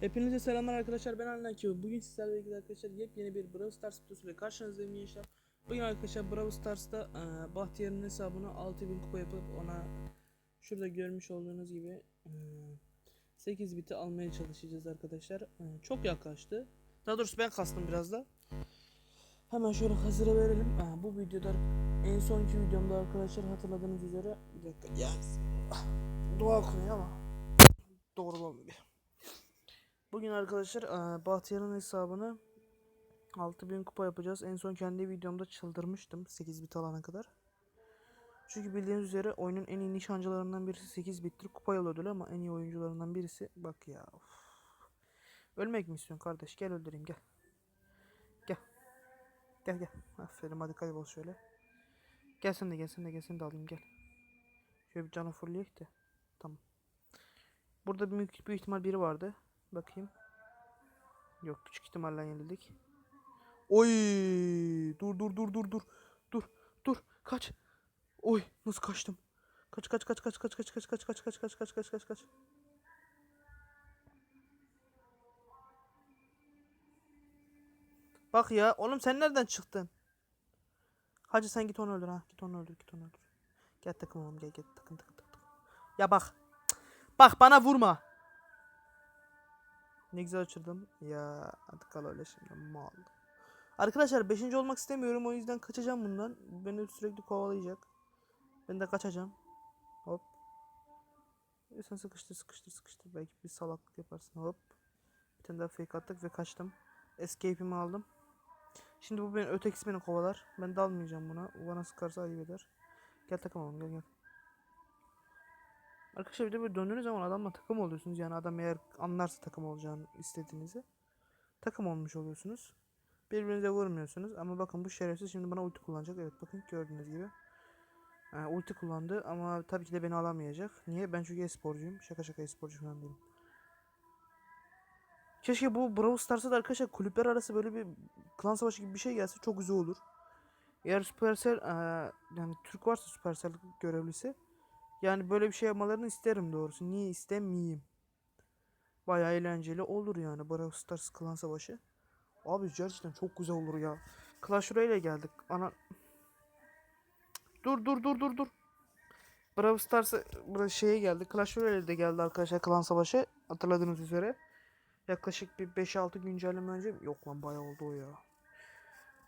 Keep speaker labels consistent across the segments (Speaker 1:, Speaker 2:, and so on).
Speaker 1: Hepinize selamlar arkadaşlar ben Allan Kiyo. Bugün sizlerle birlikte arkadaşlar yepyeni bir Brawl Stars videosuyla karşınızdayım gençler. Bugün arkadaşlar Brawl Stars'ta e, Bahtiyar'ın hesabına 6000 kupa yapıp ona şurada görmüş olduğunuz gibi e, 8 biti almaya çalışacağız arkadaşlar. E, çok yaklaştı. Daha doğrusu ben kastım biraz da. Hemen şöyle hazıra verelim. E, bu videoda en sonki videomda arkadaşlar hatırladığınız üzere bir dakika ya dua okunuyor ama doğru olmuyor. Bugün arkadaşlar eee, Bahtiyar'ın hesabını 6000 kupa yapacağız. En son kendi videomda çıldırmıştım 8 bit alana kadar. Çünkü bildiğiniz üzere oyunun en iyi nişancılarından birisi 8 bittir. Kupa yolu ödülü ama en iyi oyuncularından birisi. Bak ya. of. Ölmek mi istiyorsun kardeş? Gel öldüreyim gel. Gel. Gel gel. Aferin hadi kaybol şöyle. Gel sen de gel sen de gel sen de alayım gel. Şöyle bir canı fulleyek de. Tamam. Burada büyük, büyük ihtimal biri vardı. Bakayım. Yok küçük ihtimalle yenildik. Oy! Dur dur dur dur dur. Dur dur kaç. Oy nasıl kaçtım? Kaç kaç kaç kaç kaç kaç kaç kaç kaç kaç kaç kaç kaç kaç kaç. Bak ya oğlum sen nereden çıktın? Hacı sen git onu öldür ha. Git onu öldür git onu öldür. Gel takım oğlum gel gel takım takım takım. Ya bak. Bak bana vurma. Ne güzel uçurdum. Ya hadi kal öyle şimdi mal. Arkadaşlar 5. olmak istemiyorum o yüzden kaçacağım bundan. Beni sürekli kovalayacak. Ben de kaçacağım. Hop. E sen sıkıştır sıkıştır sıkıştır. Belki bir salaklık yaparsın. Hop. Bir tane daha fake attık ve kaçtım. Escape'imi aldım. Şimdi bu beni ötekisi beni kovalar. Ben dalmayacağım buna. O bana sıkarsa ayıp eder. Gel takamam gel gel. Arkadaşlar bir de böyle döndüğünüz zaman adamla takım oluyorsunuz. Yani adam eğer anlarsa takım olacağını istediğinizi takım olmuş oluyorsunuz. Birbirinize vurmuyorsunuz. Ama bakın bu şerefsiz şimdi bana ulti kullanacak. Evet bakın gördüğünüz gibi. Ha, ulti kullandı ama tabii ki de beni alamayacak. Niye? Ben çünkü e-sporcuyum. Şaka şaka e-sporcu falan değilim. Keşke bu Brawl Stars'a da arkadaşlar kulüpler arası böyle bir klan savaşı gibi bir şey gelse çok güzel olur. Eğer Supercell eee, yani Türk varsa Supercell görevlisi yani böyle bir şey yapmalarını isterim doğrusu. Niye istemeyeyim? Bayağı eğlenceli olur yani Brawl Stars klan savaşı. Abi gerçekten çok güzel olur ya. Clash Royale geldik. Ana Dur dur dur dur dur. Brawl Stars'a şeye geldi. Clash Royale'de geldi arkadaşlar klan savaşı. Hatırladığınız üzere. Yaklaşık bir 5-6 güncelleme önce. Yok lan bayağı oldu o ya.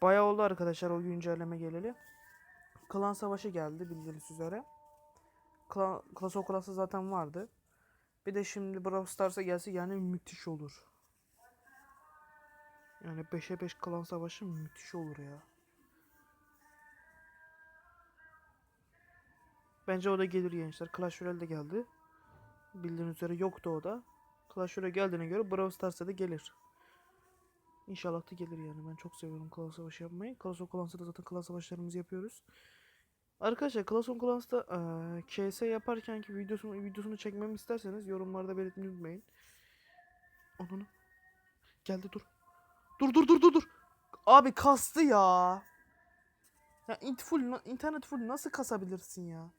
Speaker 1: Bayağı oldu arkadaşlar o güncelleme geleli. Klan savaşı geldi bildiğiniz üzere. Kla Clash of Clans'ta zaten vardı. Bir de şimdi Brawl Stars'a gelse yani müthiş olur. Yani 5'e 5 klan savaşı müthiş olur ya. Bence o da gelir gençler. Clash Royale de geldi. Bildiğiniz üzere yoktu o da. Clash Royale geldiğine göre Brawl Stars'a da gelir. İnşallah da gelir yani. Ben çok seviyorum klan savaşı yapmayı. Clash of Clans'ta da zaten klan savaşlarımızı yapıyoruz. Arkadaşlar Clash of Clans'ta eee KS yaparkenki videosunu videosunu çekmemi isterseniz yorumlarda belirtmeyi unutmayın. Ananı. Geldi dur. Dur dur dur dur dur. Abi kastı ya. Ya int full, internet full nasıl kasabilirsin ya?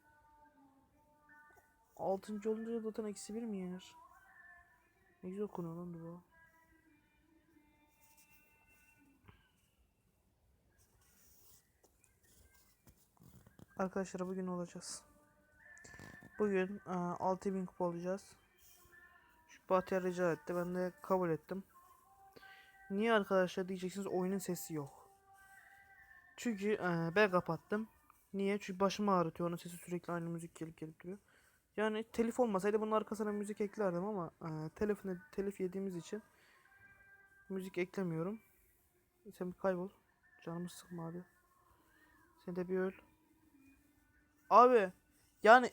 Speaker 1: Altıncı olunca zaten eksi bir mi yenir? Ne güzel okunuyor lan bu. Arkadaşlar bugün olacağız. Bugün e, 6000 kupa olacağız. Şu Bahtiyar rica etti. Ben de kabul ettim. Niye arkadaşlar diyeceksiniz oyunun sesi yok. Çünkü e, ben kapattım. Niye? Çünkü başımı ağrıtıyor. Onun sesi sürekli aynı müzik gelip gelip duruyor. Yani telif olmasaydı bunun arkasına müzik eklerdim ama e, telif, telif yediğimiz için müzik eklemiyorum. Sen bir kaybol. Canımı sıkma abi. Sen de bir öl. Abi yani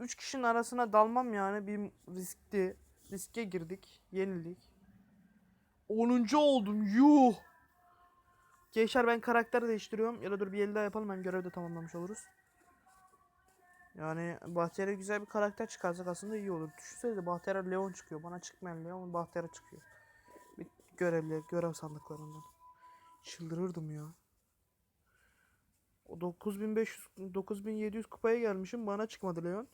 Speaker 1: 3 kişinin arasına dalmam yani bir riskti. Riske girdik. Yenildik. 10. oldum. Yuh. Gençler ben karakter değiştiriyorum. Ya da dur bir el daha yapalım. Hem görevi de tamamlamış oluruz. Yani Bahtiyar'a güzel bir karakter çıkarsak aslında iyi olur. Düşünsenize Bahtiyar'a Leon çıkıyor. Bana çıkmayan Leon Bahtiyar'a çıkıyor. Bir görevli, görev sandıklarından. Çıldırırdım ya. O 9500 9700 kupaya gelmişim. Bana çıkmadı Leon.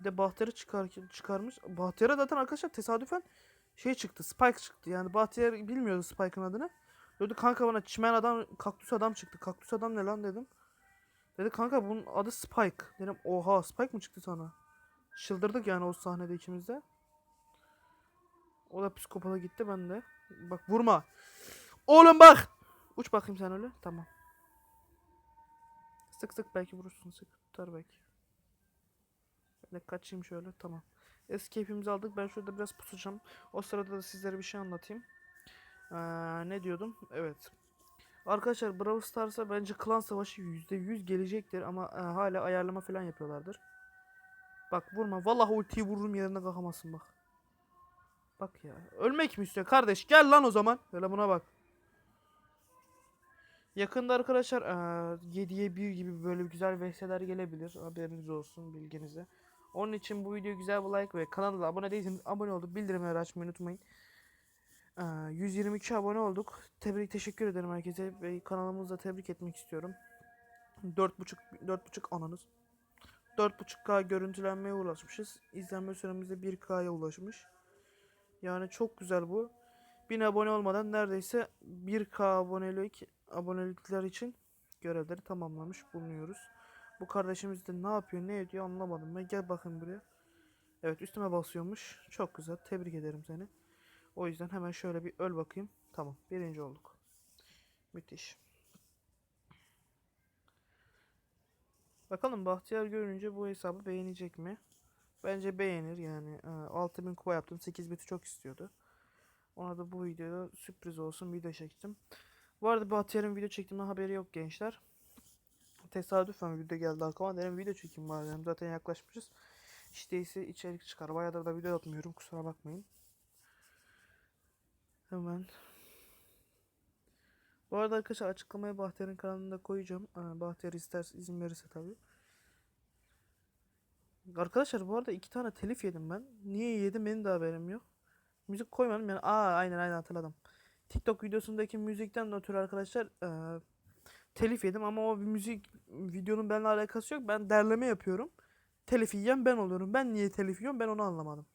Speaker 1: Bir de Bahtiyar'ı çıkar, çıkarmış. Bahtiyar'a zaten arkadaşlar tesadüfen şey çıktı. Spike çıktı. Yani Bahtiyar bilmiyordu Spike'ın adını. Dedi kanka bana çimen adam, kaktüs adam çıktı. Kaktüs adam ne lan dedim. Dedi kanka bunun adı Spike. Dedim oha Spike mı çıktı sana? Çıldırdık yani o sahnede ikimiz de. O da psikopata gitti ben de. Bak vurma. Oğlum bak. Uç bakayım sen öyle. Tamam. Sık sık belki vurursun. Sık tutar belki. Ben de kaçayım şöyle. Tamam. Escape'imizi aldık. Ben şurada biraz pusacağım. O sırada da sizlere bir şey anlatayım. Ee, ne diyordum? Evet. Arkadaşlar Brawl Stars'a bence klan savaşı %100 gelecektir ama e, hala ayarlama falan yapıyorlardır. Bak vurma. Vallahi ultiyi vururum yerine kalkamazsın bak. Bak ya. Ölmek mi istiyor kardeş? Gel lan o zaman. Hele buna bak. Yakında arkadaşlar eee, 7'ye 1 gibi böyle güzel VS'ler gelebilir. Haberiniz olsun bilginize. Onun için bu videoya güzel bir like ve kanala abone değilseniz abone olup bildirimleri açmayı unutmayın. Eee, 122 abone olduk. Tebrik teşekkür ederim herkese ve kanalımızda tebrik etmek istiyorum. 4.5 4.5 ananız. 4.5K görüntülenmeye ulaşmışız. İzlenme süremiz de 1K'ya ulaşmış. Yani çok güzel bu. 1000 abone olmadan neredeyse 1K abonelik abonelikler için görevleri tamamlamış bulunuyoruz. Bu kardeşimiz de ne yapıyor ne ediyor anlamadım ben. Gel bakın buraya. Evet üstüme basıyormuş. Çok güzel. Tebrik ederim seni. O yüzden hemen şöyle bir öl bakayım. Tamam. Birinci olduk. Müthiş. Bakalım Bahtiyar görünce bu hesabı beğenecek mi? Bence beğenir yani. e, 6000 kupa yaptım. 8 biti çok istiyordu. Ona da bu videoda sürpriz olsun video çektim. Bu arada Bahtiyar'ın video çektiğimden haberi yok gençler. Tesadüfen video geldi aklıma. Dedim video çekeyim dedim. Zaten yaklaşmışız. İşte ise içerik çıkar. Bayağıdır da video atmıyorum. Kusura bakmayın. Hemen. Bu arada arkadaşlar açıklamaya Bahtiyar'ın kanalında koyacağım. Aa, Bahtiyar isterse izin verirse tabii. Arkadaşlar bu arada iki tane telif yedim ben. Niye yedim benim de haberim yok. Müzik koymadım yani. Aa aynen aynen hatırladım. TikTok videosundaki müzikten ötürü arkadaşlar eee, telif yedim ama o müzik videonun benimle alakası yok. Ben derleme yapıyorum. Telif yiyen ben oluyorum. Ben niye telif yiyorum ben onu anlamadım.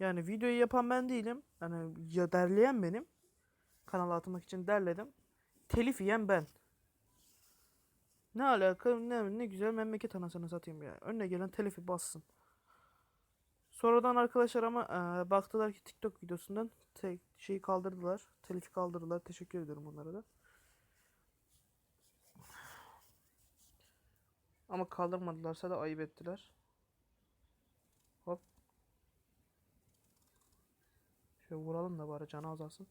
Speaker 1: Yani videoyu yapan ben değilim. Yani ya derleyen benim. Kanala atmak için derledim. Telif yiyen ben. Ne alaka ne, ne güzel memleket anasını satayım ya. Önüne gelen telifi bassın. Sonradan arkadaşlar ama eee, baktılar ki TikTok videosundan te- şeyi kaldırdılar. Telifi kaldırdılar. Teşekkür ediyorum onlara da. Ama kaldırmadılarsa da ayıp ettiler. Hop. Şöyle vuralım da bari canı azalsın.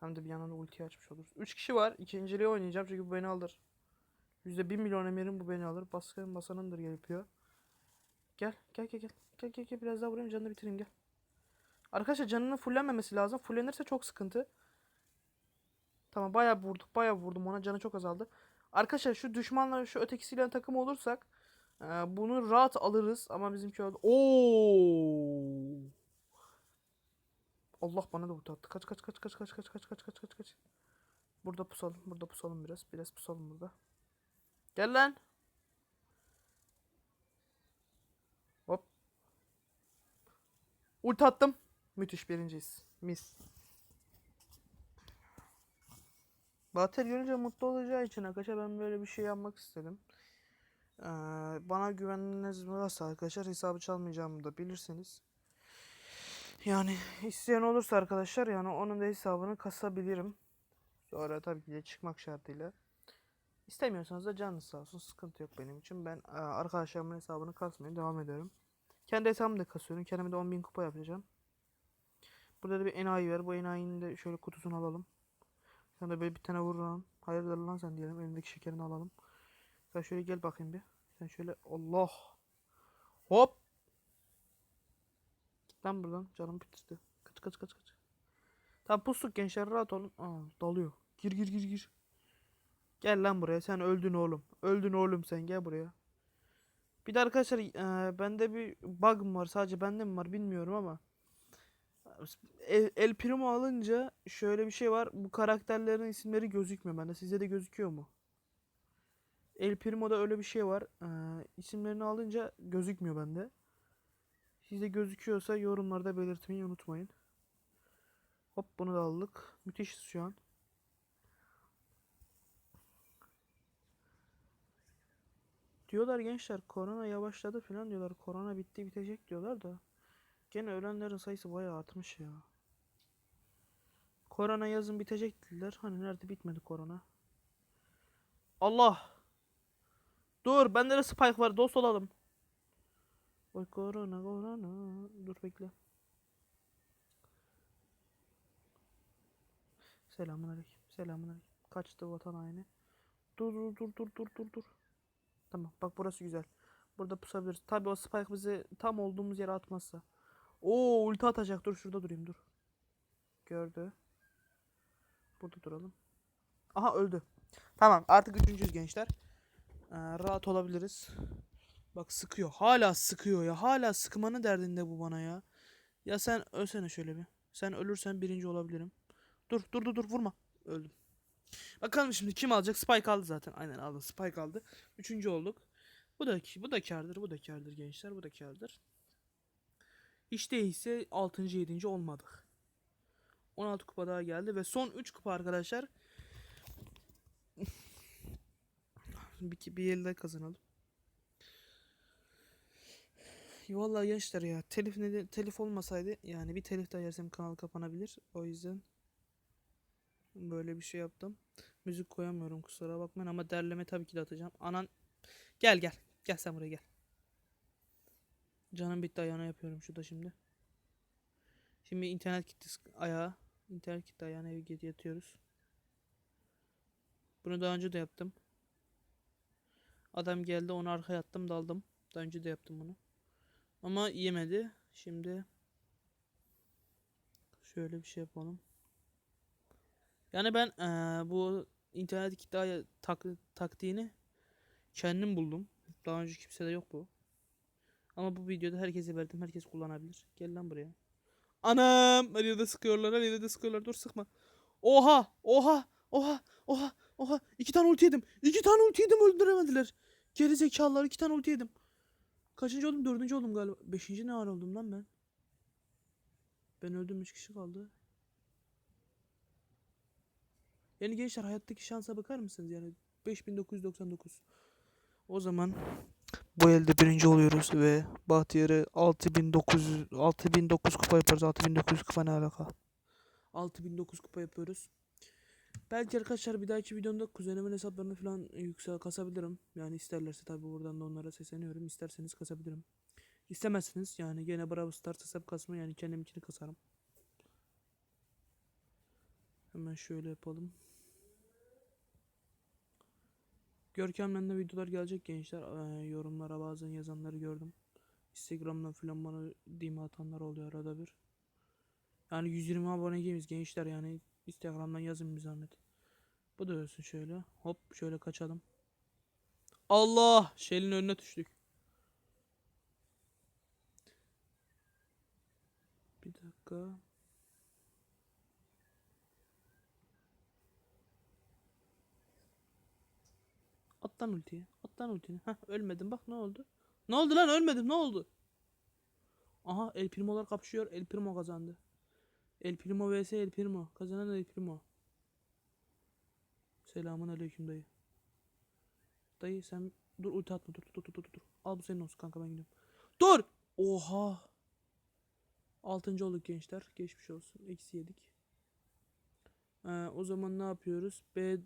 Speaker 1: Hem de bir yandan da ulti açmış oluruz. 3 kişi var. İkinciliği oynayacağım çünkü bu beni alır. %1 milyon emirim bu beni alır. Baskın basanındır yapıyor. Gel gel gel gel. Gel gel gel biraz daha vurayım canını bitireyim gel. Arkadaşlar canının fullenmemesi lazım. Fullenirse çok sıkıntı. Tamam bayağı vurduk bayağı vurdum ona canı çok azaldı. Arkadaşlar şu düşmanla şu ötekisiyle takım olursak e, bunu rahat alırız ama bizimki öldü. Allah bana da ulti attı. Kaç kaç kaç kaç kaç kaç kaç kaç kaç kaç kaç. Burada pusalım. Burada pusalım biraz. Biraz pusalım burada. Gel lan. Ulti attım. Müthiş birinciyiz. Mis. Bahtiyar görünce mutlu olacağı için arkadaşlar ben böyle bir şey yapmak istedim. Ee, bana güveniniz varsa arkadaşlar hesabı çalmayacağımı da bilirsiniz. Yani isteyen olursa arkadaşlar yani onun da hesabını kasabilirim. Sonra tabii ki de çıkmak şartıyla. İstemiyorsanız da canınız sağ olsun sıkıntı yok benim için. Ben e, arkadaşlarımın hesabını kasmaya devam ederim. Kendi hesabımı da kasıyorum. Kendime de 10.000 kupa yapacağım. Burada da bir enayi var. Bu enayinin de şöyle kutusunu alalım. Sen de böyle bir tane vuralım. Hayırdır lan sen diyelim. Elindeki şekerini alalım. Sen şöyle gel bakayım bir. Sen şöyle Allah. Hop. Git lan buradan. Canım bitirdi. Kaç kaç kaç kaç. Tamam pustuk gençler rahat olun. Aa dalıyor. Gir gir gir gir. Gel lan buraya. Sen öldün oğlum. Öldün oğlum sen gel buraya. Bir de arkadaşlar eee bende bir bug var. Sadece bende mi var bilmiyorum ama. El, El Primo alınca şöyle bir şey var. Bu karakterlerin isimleri gözükmüyor bende. Sizde de gözüküyor mu? El Primo'da öyle bir şey var. Eee isimlerini alınca gözükmüyor bende. Sizde gözüküyorsa yorumlarda belirtmeyi unutmayın. Hop bunu da aldık. Müthişiz şu an. Diyorlar gençler korona yavaşladı falan diyorlar. Korona bitti bitecek diyorlar da. Gene ölenlerin sayısı bayağı artmış ya. Korona yazın bitecek dediler. Hani nerede bitmedi korona. Allah. Dur bende de spike var dost olalım. Oy korona korona. Dur bekle. Selamun aleyküm. Selamun aleyküm. Kaçtı vatan haini. Dur dur dur dur dur dur dur. Tamam bak burası güzel. Burada pusabiliriz. Tabii o spike bizi tam olduğumuz yere atmazsa. Oo ulti atacak. Dur şurada durayım dur. Gördü. Burada duralım. Aha öldü. Tamam artık üçüncüyüz gençler. Ee, rahat olabiliriz. Bak sıkıyor. Hala sıkıyor ya. Hala sıkmanın derdinde bu bana ya. Ya sen ölsene şöyle bir. Sen ölürsen birinci olabilirim. Dur dur dur dur vurma. Öldüm. Bakalım şimdi kim alacak? Spike aldı zaten. Aynen aldı. Spike aldı. Üçüncü olduk. Bu da bu da kardır. Bu da kardır gençler. Bu da kardır. Hiç değilse 6. 7. olmadık. 16 kupa daha geldi ve son 3 kupa arkadaşlar. bir, bir elde kazanalım. Vallahi gençler ya telif ne telif olmasaydı yani bir telif daha yersem kanal kapanabilir. O yüzden böyle bir şey yaptım. Müzik koyamıyorum kusura bakmayın ama derleme tabii ki de atacağım. Anan gel gel. Gel sen buraya gel. Canım bitti ayağına yapıyorum şurada şimdi. Şimdi internet gitti ayağa. İnternet gitti ayağına eve yatıyoruz. Bunu daha önce de yaptım. Adam geldi onu arkaya attım daldım. Daha önce de yaptım bunu. Ama yemedi. Şimdi şöyle bir şey yapalım. Yani ben eee, bu internet kitle tak, taktiğini kendim buldum. Daha önce kimsede yok bu. Ama bu videoda herkese verdim. Herkes kullanabilir. Gel lan buraya. Anam! Her yerde sıkıyorlar. Her yerde sıkıyorlar. Dur sıkma. Oha! Oha! Oha! Oha! Oha! İki tane ulti yedim. İki tane ulti yedim öldüremediler. Geri zekalılar iki tane ulti yedim. Kaçıncı oldum? Dördüncü oldum galiba. Beşinci ne ara oldum lan ben? Ben öldüm. Üç kişi kaldı. Yani gençler hayattaki şansa bakar mısınız? Yani 5999. O zaman bu elde birinci oluyoruz ve Bahtiyar'ı 6900 6009 kupa yaparız. 6900 kupa ne alaka? 6009 kupa yapıyoruz. Belki arkadaşlar bir dahaki videomda kuzenimin hesaplarını falan yüksel kasabilirim. Yani isterlerse tabi buradan da onlara sesleniyorum. İsterseniz kasabilirim. İstemezsiniz yani gene Bravo Stars hesap kasma yani kendimkini kasarım. Hemen şöyle yapalım. Görkem'den de videolar gelecek gençler. Ee, yorumlara bazen yazanları gördüm. Instagram'dan falan bana DM atanlar oluyor arada bir. Yani 120 abone gibiyiz gençler yani Instagram'dan yazın bir zahmet. Bu da ölsün şöyle. Hop şöyle kaçalım. Allah! Şelin önüne düştük. Bir dakika. Atlan ultiyi. Atlan ultini. Heh ölmedim bak ne oldu? Ne oldu lan ölmedim ne oldu? Aha El Primo'lar kapışıyor. El Primo kazandı. El Primo vs El Primo. Kazanan El Primo. Selamun aleyküm dayı. Dayı sen dur ulti atma dur dur dur dur dur. Al bu senin olsun kanka ben gidiyorum. Dur! Oha! Altıncı olduk gençler. Geçmiş olsun. Eksi yedik. Ee, o zaman ne yapıyoruz? B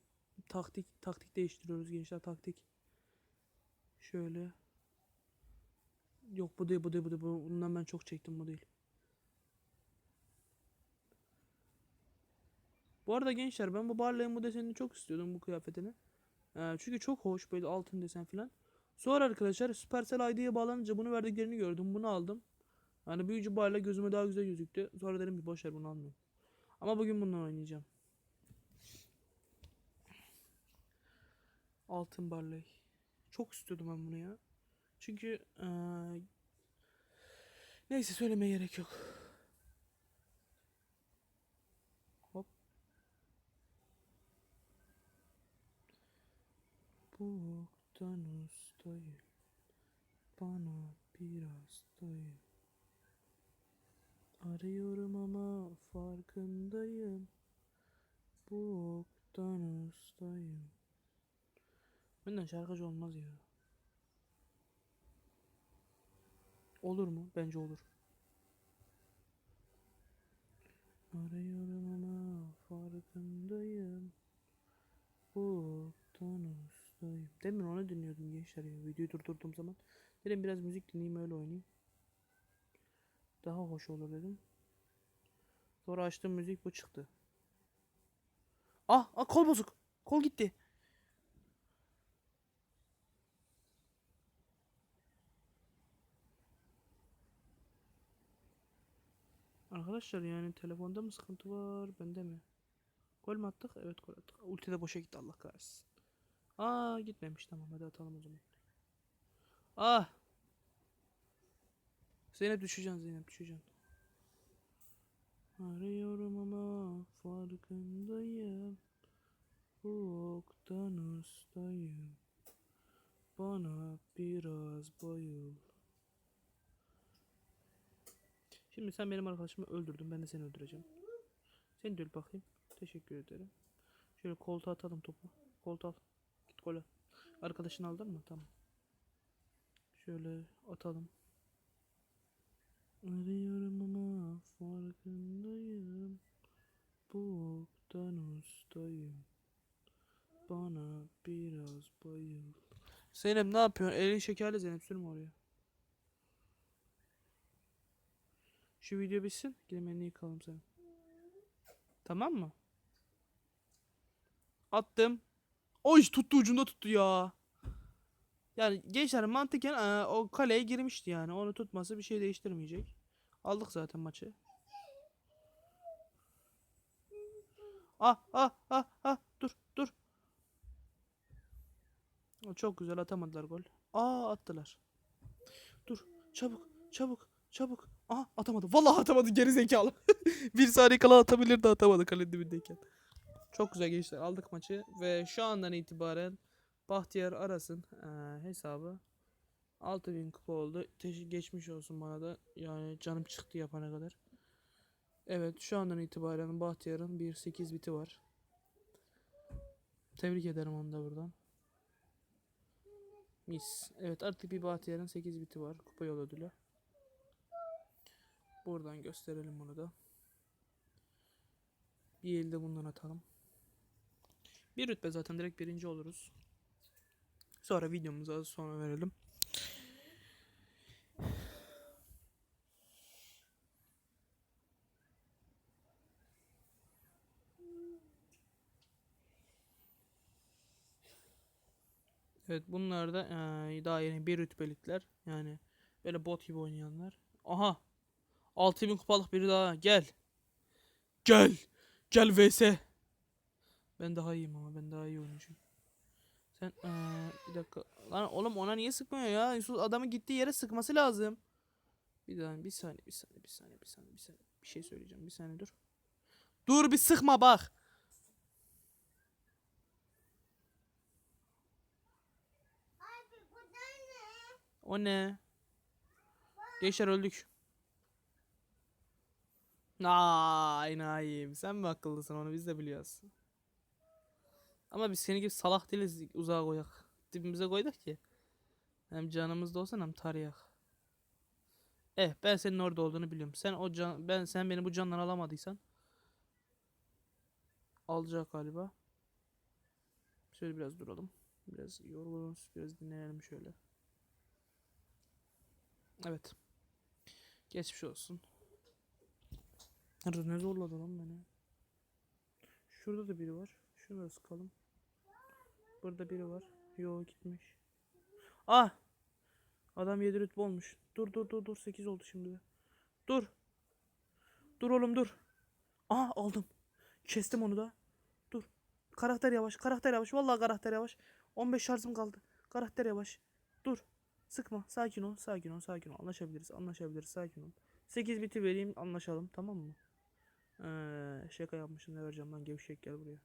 Speaker 1: taktik taktik değiştiriyoruz gençler taktik. Şöyle. Yok bu değil bu değil bu değil. bu- Bundan ben çok çektim bu değil. Bu arada gençler ben bu Barley'in bu desenini çok istiyordum bu kıyafetini. Ee, çünkü çok hoş böyle altın desen filan. Sonra arkadaşlar Supercell ID'ye bağlanınca bunu verdiklerini gördüm. Bunu aldım. Yani büyücü Barley gözüme daha güzel gözüktü. Sonra dedim ki boşver bunu almayayım. Ama bugün bununla oynayacağım. Altın Barley. Çok istiyordum ben bunu ya. Çünkü ee, neyse söylemeye gerek yok. Hop. Boktan ustayım. Bana biraz dayı. Arıyorum ama farkındayım. Boktan ustayım şarkıcı olmaz ya. Olur mu? Bence olur. Arıyorum ama farkındayım. Boktan ustayım. Demin onu dinliyordum gençler ya. Videoyu durdurduğum zaman. Dedim biraz müzik dinleyeyim öyle oynayayım. Daha hoş olur dedim. Sonra açtım müzik bu çıktı. Ah, ah kol bozuk. Kol gitti. Arkadaşlar yani telefonda mı sıkıntı var bende mi? Gol mü attık? Evet gol attık. Ulti de boşa gitti Allah kahretsin. Aa gitmemiş tamam hadi atalım o zaman. Ah. Zeynep düşeceksin Zeynep düşeceksin. Arıyorum ama farkındayım. Boktan ustayım. Bana biraz bayıl. Şimdi sen benim arkadaşımı öldürdün. Ben de seni öldüreceğim. Sen de öl bakayım. Teşekkür ederim. Şöyle koltuğa atalım topu. Koltuğa al. Git gole. Arkadaşını aldın mı? Tamam. Şöyle atalım. Arıyorum ama farkındayım. Boktan ustayım. Bana biraz bayıl. Zeynep ne yapıyorsun? Elin şekerli Zeynep sürme oraya. Şu video bitsin. Gidelim yıkalım senin. Tamam mı? Attım. Oy tuttu ucunda tuttu ya. Yani gençler mantıken eee, o kaleye girmişti yani. Onu tutması bir şey değiştirmeyecek. Aldık zaten maçı. Ah ah ah ah dur dur. Çok güzel atamadılar gol. Aa attılar. Dur çabuk çabuk çabuk. Aha atamadı. Vallahi atamadı geri zekalı. bir saniye kala atabilirdi atamadı kalenin dibindeyken. Çok güzel gençler aldık maçı ve şu andan itibaren Bahtiyar Aras'ın eee, hesabı 6000 kupa oldu. Teş- geçmiş olsun bana da. Yani canım çıktı yapana kadar. Evet şu andan itibaren Bahtiyar'ın bir 8 biti var. Tebrik ederim onu da buradan. Mis. Evet artık bir Bahtiyar'ın 8 biti var. Kupa yol ödülü. Buradan gösterelim bunu da. Bir elde bundan atalım. Bir rütbe zaten direkt birinci oluruz. Sonra videomuza sonra verelim. Evet bunlar da eee, daha yeni bir rütbelikler. Yani böyle bot gibi oynayanlar. Aha 6000 kupalık biri daha gel. Gel. Gel vs. Ben daha iyiyim ama ben daha iyi oyuncuyum. Sen eee, bir dakika. Lan oğlum ona niye sıkmıyor ya? Yusuf adamı gittiği yere sıkması lazım. Bir daha bir saniye bir saniye bir saniye bir saniye bir saniye. Bir şey söyleyeceğim. Bir saniye dur. Dur bir sıkma bak. O ne? Gençler öldük. Ay naim. Sen mi akıllısın onu biz de biliyoruz. Ama biz seni gibi salak değiliz uzağa koyak. Dibimize koyduk ki. Hem canımız da olsa hem tarayak. Eh ben senin orada olduğunu biliyorum. Sen o can ben sen beni bu candan alamadıysan alacak galiba. Şöyle biraz duralım. Biraz yorgunuz. Biraz dinleyelim şöyle. Evet. Geçmiş olsun. Nerede ne zorladı lan beni? Şurada da biri var. Şunu da sıkalım. Burada biri var. Yo gitmiş. Ah! Adam 7 rütbe olmuş. Dur dur dur dur 8 oldu şimdi. Dur. Dur oğlum dur. Aa aldım. Kestim onu da. Dur. Karakter yavaş. Karakter yavaş. Vallahi karakter yavaş. 15 şarjım kaldı. Karakter yavaş. Dur. Sıkma. Sakin ol. Sakin ol. Sakin ol. Anlaşabiliriz. Anlaşabiliriz. Sakin ol. 8 biti vereyim. Anlaşalım. Tamam mı? Ee, şaka yapmışım ne vereceğim lan gevşek gel buraya.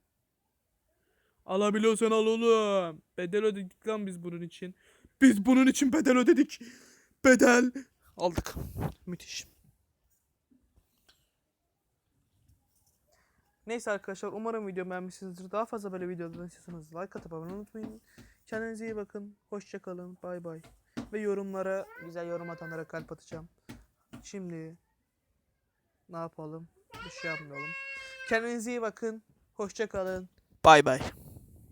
Speaker 1: Alabiliyorsan al oğlum. Bedel ödedik lan biz bunun için. Biz bunun için bedel ödedik. Bedel. Aldık. Müthiş. Neyse arkadaşlar umarım video beğenmişsinizdir. Daha fazla böyle videolardan istiyorsanız like atıp abone unutmayın. Kendinize iyi bakın. Hoşçakalın. Bay bay. Ve yorumlara güzel yorum atanlara kalp atacağım. Şimdi ne yapalım? bir şey yapmayalım. Kendinize iyi bakın. Hoşça kalın. Bay bay.